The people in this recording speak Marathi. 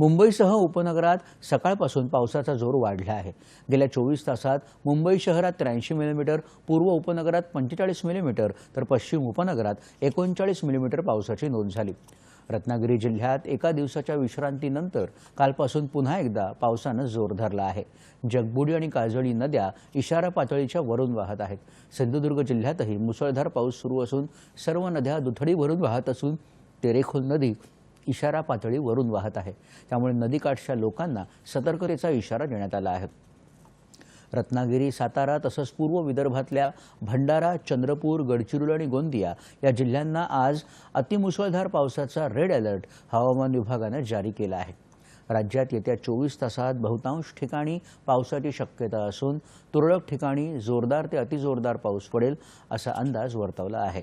मुंबईसह उपनगरात सकाळपासून पावसाचा जोर वाढला आहे. गेल्या चोवीस तासात मुंबई शहरात त्र्याऐंशी मिलीमीटर पूर्व उपनगरात पंचेचाळीस मिलीमीटर तर पश्चिम उपनगरात एकोणचाळीस मिलीमीटर पावसाची नोंद झाली. रत्नागिरी जिल्ह्यात एका दिवसाच्या विश्रांतीनंतर कालपासून पुन्हा एकदा पावसानं जोर धरला आहे. जगबुडी आणि काजळी नद्या इशारा पातळीच्या वरून वाहत आहेत. सिंधुदुर्ग जिल्ह्यातही मुसळधार पाऊस सुरू असून सर्व नद्या दुथडी भरून वाहत असून तेरेखोल नदी इशारा पातळी वरून वाहत आहे. त्यामुळे नदीकाठच्या लोकांना सतर्कतेचा इशारा देण्यात आला आहे. रत्नागिरी सातारा तसंच पूर्व विदर्भातल्या भंडारा चंद्रपूर गडचिरोली आणि गोंदिया या जिल्ह्यांना आज अतिमुसळधार पावसाचा रेड अलर्ट हवामान विभागानं जारी केला आहे. राज्यात येत्या चोवीस तासात बहुतांश ठिकाणी पावसाची शक्यता असून तुरळक ठिकाणी जोरदार ते अतिजोरदार पाऊस पडेल असा अंदाज वर्तवला आहे.